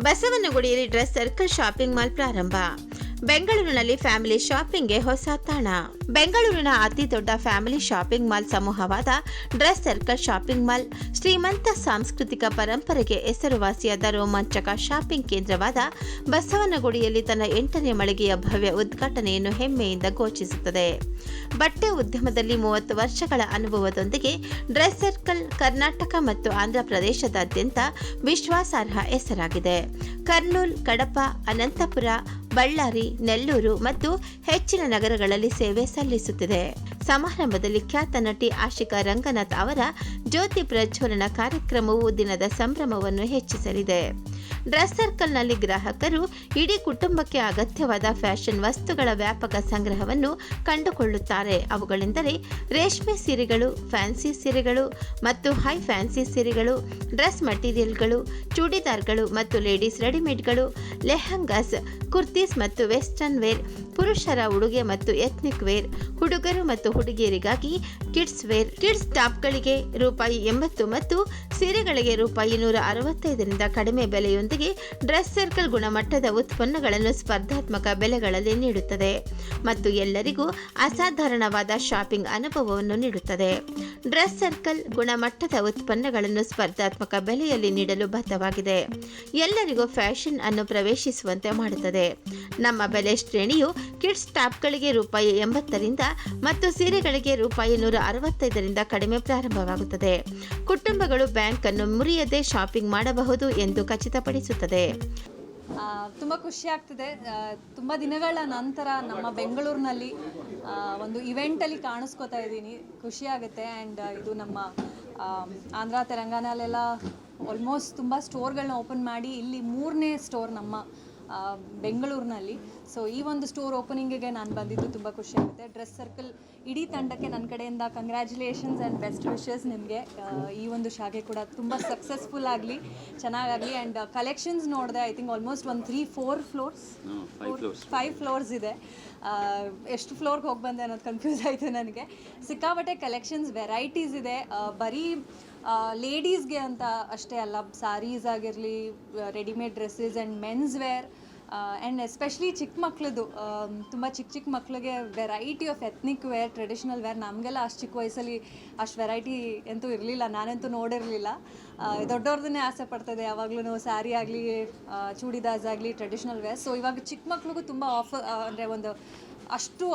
ಬಸವನಗುಡಿಯಲ್ಲಿ dress circle shopping mall ಪ್ರಾರಂಭ. ಬೆಂಗಳೂರಿನಲ್ಲಿ family ಶಾಪಿಂಗ್ಗೆ ಹೊಸ ತಾಣ. ಬೆಂಗಳೂರಿನ ಅತಿ ದೊಡ್ಡ ಫ್ಯಾಮಿಲಿ ಶಾಪಿಂಗ್ ಮಾಲ್ ಸಮೂಹವಾದ ಡ್ರೆಸ್ ಸರ್ಕಲ್ ಶಾಪಿಂಗ್ ಮಾಲ್, ಶ್ರೀಮಂತ ಸಾಂಸ್ಕೃತಿಕ ಪರಂಪರೆಗೆ ಹೆಸರುವಾಸಿಯಾದ ರೋಮಾಂಚಕ ಶಾಪಿಂಗ್ ಕೇಂದ್ರವಾದ ಬಸವನಗುಡಿಯಲ್ಲಿ ತನ್ನ ಎಂಟನೇ ಮಳಿಗೆಯ ಭವ್ಯ ಉದ್ಘಾಟನೆಯನ್ನು ಹೆಮ್ಮೆಯಿಂದ ಘೋಷಿಸುತ್ತದೆ. ಬಟ್ಟೆ ಉದ್ಯಮದಲ್ಲಿ ಮೂವತ್ತು ವರ್ಷಗಳ ಅನುಭವದೊಂದಿಗೆ ಡ್ರೆಸ್ ಸರ್ಕಲ್ ಕರ್ನಾಟಕ ಮತ್ತು ಆಂಧ್ರ ಪ್ರದೇಶದಾದ್ಯಂತ ವಿಶ್ವಾಸಾರ್ಹ ಹೆಸರಾಗಿದೆ. ಕರ್ನೂಲ್, ಕಡಪ, ಅನಂತಪುರ ಬಳ್ಳಾರಿ, ನೆಲ್ಲೂರು ಮತ್ತು ಹೆಚ್ಚಿನ ನಗರಗಳಲ್ಲಿ ಸೇವೆ ಸಲ್ಲಿಸುತ್ತಿದೆ. ಸಮಾರಂಭದಲ್ಲಿ ಖ್ಯಾತ ನಟಿ ಆಶಿಕಾ ರಂಗನಾಥ್ ಅವರ ಜ್ಯೋತಿ ಪ್ರಜ್ವಲನ ಕಾರ್ಯಕ್ರಮವು ದಿನದ ಸಂಭ್ರಮವನ್ನು ಹೆಚ್ಚಿಸಲಿದೆ. ಡ್ರೆಸ್ ಸರ್ಕಲ್ನಲ್ಲಿ ಗ್ರಾಹಕರು ಇಡೀ ಕುಟುಂಬಕ್ಕೆ ಅಗತ್ಯವಾದ ಫ್ಯಾಷನ್ ವಸ್ತುಗಳ ವ್ಯಾಪಕ ಸಂಗ್ರಹವನ್ನು ಕಂಡುಕೊಳ್ಳುತ್ತಾರೆ. ಅವುಗಳೆಂದರೆ ರೇಷ್ಮೆ ಸೀರೆಗಳು, ಫ್ಯಾನ್ಸಿ ಸೀರೆಗಳು ಮತ್ತು ಹೈ ಫ್ಯಾನ್ಸಿ ಸೀರೆಗಳು, ಡ್ರೆಸ್ ಮಟೀರಿಯಲ್ಗಳು, ಚೂಡಿದಾರ್ಗಳು ಮತ್ತು ಲೇಡೀಸ್ ರೆಡಿಮೇಡ್ಗಳು, ಲೆಹಂಗಾಸ್, ಕುರ್ತೀಸ್ ಮತ್ತು ವೆಸ್ಟರ್ನ್ ವೇರ್, ಪುರುಷರ ಉಡುಗೆ ಮತ್ತು ಎಥ್ನಿಕ್ ವೇರ್, ಹುಡುಗರು ಮತ್ತು ಹುಡುಗಿಯರಿಗಾಗಿ ಕಿಡ್ಸ್ ವೇರ್, ಕಿಡ್ಸ್ ಟಾಪ್ಗಳಿಗೆ ರೂಪಾಯಿ ಎಂಬತ್ತು ಮತ್ತು ಸೀರೆಗಳಿಗೆ ರೂಪಾಯಿ ನೂರ ಅರವತ್ತೈದರಿಂದ ಕಡಿಮೆ ಬೆಲೆಯೊಂದಿಗೆ ಡ್ರೆಸ್ ಸರ್ಕಲ್ ಗುಣಮಟ್ಟದ ಉತ್ಪನ್ನಗಳನ್ನು ಸ್ಪರ್ಧಾತ್ಮಕ ಬೆಲೆಗಳಲ್ಲಿ ನೀಡುತ್ತದೆ ಮತ್ತು ಎಲ್ಲರಿಗೂ ಅಸಾಧಾರಣವಾದ ಶಾಪಿಂಗ್ ಅನುಭವವನ್ನು ನೀಡುತ್ತದೆ. ಡ್ರೆಸ್ ಸರ್ಕಲ್ ಗುಣಮಟ್ಟದ ಉತ್ಪನ್ನಗಳನ್ನು ಸ್ಪರ್ಧಾತ್ಮಕ ಬೆಲೆಯಲ್ಲಿ ನೀಡಲು ಬದ್ಧವಾಗಿದೆ. ಎಲ್ಲರಿಗೂ ಫ್ಯಾಷನ್ ಅನ್ನು ಪ್ರವೇಶಿಸುವಂತೆ ಮಾಡುತ್ತದೆ. ನಮ್ಮ ಬೆಲೆ ಶ್ರೇಣಿಯು ಕಿಡ್ಸ್ ಟಾಪ್ಗಳಿಗೆ ರೂಪಾಯಿ ಎಂಬತ್ತರಿಂದ ಮತ್ತು ಸೀರೆಗಳಿಗೆ ರೂಪಾಯಿ ನೂರ ಅರವತ್ತೈದರಿಂದ ಕಡಿಮೆ ಪ್ರಾರಂಭವಾಗುತ್ತದೆ. ಕುಟುಂಬಗಳು ಬ್ಯಾಂಕ್ ಅನ್ನು ಮುರಿಯದೆ ಶಾಪಿಂಗ್ ಮಾಡಬಹುದು ಎಂದು ಖಚಿತಪಡಿಸುತ್ತದೆ ತುಂಬ ಖುಷಿ ಆಗ್ತಿದೆ. ತುಂಬ ದಿನಗಳ ನಂತರ ನಮ್ಮ ಬೆಂಗಳೂರಿನಲ್ಲಿ ಒಂದು ಇವೆಂಟಲ್ಲಿ ಕಾಣಿಸ್ಕೋತಾ ಇದ್ದೀನಿ. ಖುಷಿ ಆಗುತ್ತೆ. ಆ್ಯಂಡ್ ಇದು ನಮ್ಮ ಆಂಧ್ರ ತೆಲಂಗಾಣಲೆಲ್ಲ ಆಲ್ಮೋಸ್ಟ್ ತುಂಬ ಸ್ಟೋರ್ಗಳನ್ನ ಓಪನ್ ಮಾಡಿ ಇಲ್ಲಿ ಮೂರನೇ ಸ್ಟೋರ್ ನಮ್ಮ ಬೆಂಗಳೂರಿನಲ್ಲಿ. ಸೊ ಈ ಒಂದು ಸ್ಟೋರ್ ಓಪನಿಂಗಿಗೆ ನಾನು ಬಂದಿದ್ದು ತುಂಬ ಖುಷಿ ಆಗುತ್ತೆ. ಡ್ರೆಸ್ ಸರ್ಕಲ್ ಇಡೀ ತಂಡಕ್ಕೆ ನನ್ನ ಕಡೆಯಿಂದ ಕಂಗ್ರ್ಯಾಚುಲೇಷನ್ಸ್ ಆ್ಯಂಡ್ ಬೆಸ್ಟ್ ವಿಶಸ್ ನಿಮಗೆ. ಈ ಒಂದು ಶಾಖೆ ಕೂಡ ತುಂಬ ಸಕ್ಸಸ್ಫುಲ್ ಆಗಲಿ ಚೆನ್ನಾಗಾಗಲಿ. ಆ್ಯಂಡ್ ಕಲೆಕ್ಷನ್ಸ್ ನೋಡಿದೆ ಐ ಥಿಂಕ್ ಆಲ್ಮೋಸ್ಟ್ ಒಂದು three four floors five floors ಇದೆ. ಎಷ್ಟು ಫ್ಲೋರ್ಗೆ ಹೋಗಿ ಬಂದೆ ಅನ್ನೋದು ಕನ್ಫ್ಯೂಸ್ ಆಯಿತು ನನಗೆ. ಸಿಕ್ಕಾಪಟ್ಟೆ ಕಲೆಕ್ಷನ್ಸ್ ವೆರೈಟೀಸ್ ಇದೆ. ಬರೀ ಲೇಡೀಸ್ಗೆ ಅಂತ ಅಷ್ಟೇ ಅಲ್ಲ ಸಾರೀಸ್ ಆಗಿರಲಿ readymade dresses and men's wear and especially ಚಿಕ್ಕ ಮಕ್ಳದ್ದು ತುಂಬ ಚಿಕ್ಕ ಚಿಕ್ಕ ಮಕ್ಳಿಗೆ variety of ethnic wear traditional wear ನಮಗೆಲ್ಲ ಅಷ್ಟು ಚಿಕ್ಕ ವಯಸ್ಸಲ್ಲಿ ಅಷ್ಟು ವೆರೈಟಿ ಅಂತೂ ಇರಲಿಲ್ಲ, ನಾನಂತೂ ನೋಡಿರಲಿಲ್ಲ. ದೊಡ್ಡವ್ರದನ್ನೇ ಆಸೆ ಪಡ್ತದೆ ಯಾವಾಗಲೂ ಸ್ಯಾರಿ ಆಗಲಿ ಚೂಡಿದಾರ್ಸ್ ಆಗಲಿ ಟ್ರೆಡಿಷ್ನಲ್ ವೇರ್ ಸೊ ಇವಾಗ ಚಿಕ್ಕ ಮಕ್ಳಿಗೂ ತುಂಬ ಆಫರ್ ಅಂದರೆ ಒಂದು ಅಷ್ಟು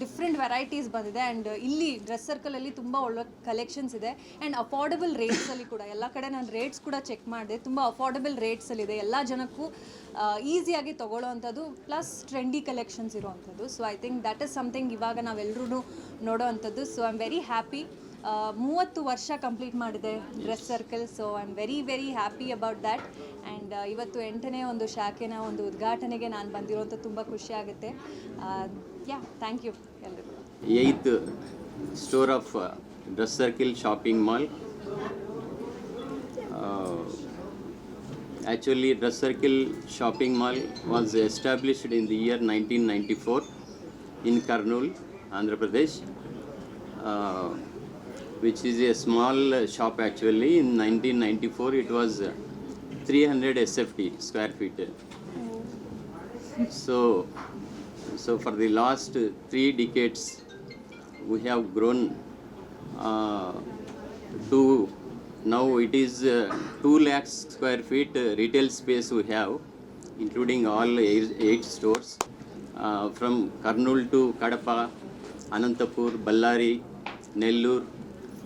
ಡಿಫ್ರೆಂಟ್ ವೆರೈಟೀಸ್ ಬಂದಿದೆ ಆ್ಯಂಡ್ ಇಲ್ಲಿ ಡ್ರೆಸ್ ಸರ್ಕಲಲ್ಲಿ ತುಂಬ ಒಳ್ಳೆ ಕಲೆಕ್ಷನ್ಸ್ ಇದೆ ಆ್ಯಂಡ್ ಅಫೋರ್ಡಬಲ್ ರೇಟ್ಸಲ್ಲಿ ಕೂಡ, ಎಲ್ಲ ಕಡೆ ನಾನು ರೇಟ್ಸ್ ಕೂಡ ಚೆಕ್ ಮಾಡಿದೆ. ತುಂಬ ಅಫೋರ್ಡಬಲ್ ರೇಟ್ಸಲ್ಲಿದೆ ಎಲ್ಲ ಜನಕ್ಕೂ ಈಸಿಯಾಗಿ ತೊಗೊಳ್ಳೋವಂಥದ್ದು plus trendy collections ಇರೋವಂಥದ್ದು. So I think that is something ಇವಾಗ ನಾವೆಲ್ಲರೂ ನೋಡೋ ಅಂಥದ್ದು so I am very happy ಮೂವತ್ತು ವರ್ಷ ಕಂಪ್ಲೀಟ್ ಮಾಡಿದೆ dress circle so I am very very happy about that and ಇವತ್ತು ಎಂಟನೇ ಒಂದು ಶಾಖೆನ ಒಂದು ಉದ್ಘಾಟನೆಗೆ ನಾನು ಬಂದಿರೋಂಥ ತುಂಬ ಖುಷಿ ಆಗುತ್ತೆ. ಯಾ ಥ್ಯಾಂಕ್ ಯು ಎಲ್ರಿಗೂ eighth store of uh, dress circle shopping mall uh, actually dress circle shopping mall was established in the year 1994 in karnool andhra pradesh uh, which is a small uh, shop actually in 1994 it was uh, 300 sft square feet so so for the last three decades we have grown uh, to now it is uh, 2 lakhs square feet uh, retail space we have including all eight, stores uh, from Karnool to Kadapa, Anantapur, Ballari, Nellore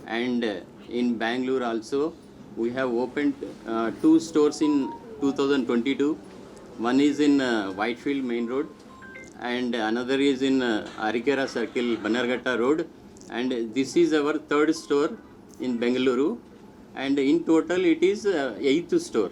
and uh, in Bangalore also we have opened uh, two stores in 2022 one is in uh, Whitefield main road and another is in uh, Arikera Circle, Banarghatta Road. And this is our third store in Bengaluru. And in total, it is uh, eighth store.